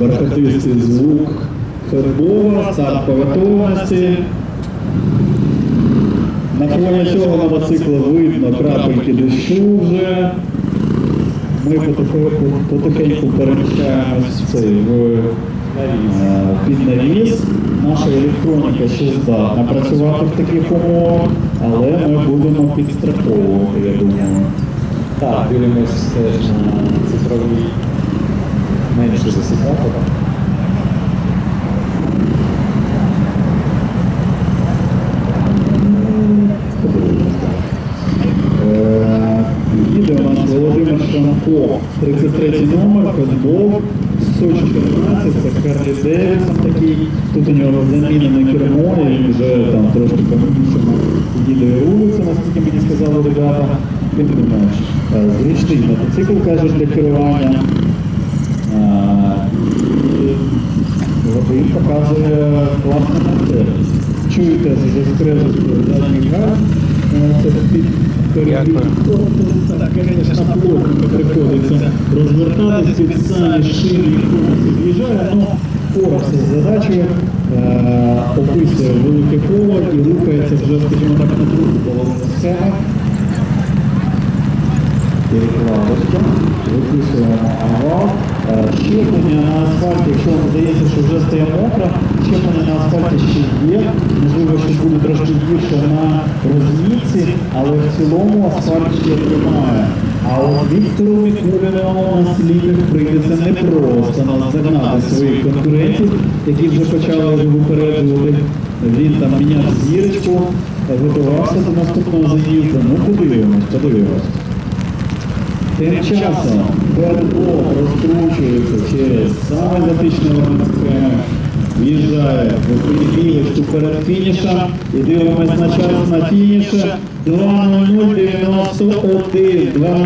бархатистий звук фербова, старт по готовності. На фоні цього мотоцикла видно крапельки дощу вже. Ми потихеньку, потихеньку переміщаємось в цей в, е, під навіс. Наша електроніка ще здатна працювати в таких умовах, але ми будемо підстраховувати, я думаю. Так, дивимось теж на цифровий менше засікати. Е, Їде у нас Володимир Шанко, 33 номер, футбол, 114, це Харлі Девідсон такий. Тут у нього замінене кермо, і він вже там трошки по-іншому їде вулиця, наскільки мені сказали ребята. Ти думаєш, Е, зручний мотоцикл, кажеш, для керування. І показує класну майстерність. Чуєте за скрежет задній газ, це під приходиться розвертатись під самі шини, якому з'їжджає, але впорався з задачею, е, описує велике коло і рухається вже, скажімо так, на другу виписуємо авал. Щеплення на асфальті, якщо вам здається, що вже стає мокро, щеплення на асфальті ще є. Можливо, що буде трошки гірше на розмітці, але в цілому асфальт ще тримає. А от Віктору Мікуліну на слідах прийдеться непросто наздогнати своїх конкурентів, які вже почали випереджувати. Він там міняв зірочку, готувався до наступного заїзду. Ну, подивимось, подивимось. Тим часом ПРО розкручується через саме затичне схеми, в'їжджає в понеділочку перед фінішем і дивимось на час на фініше 2.0091.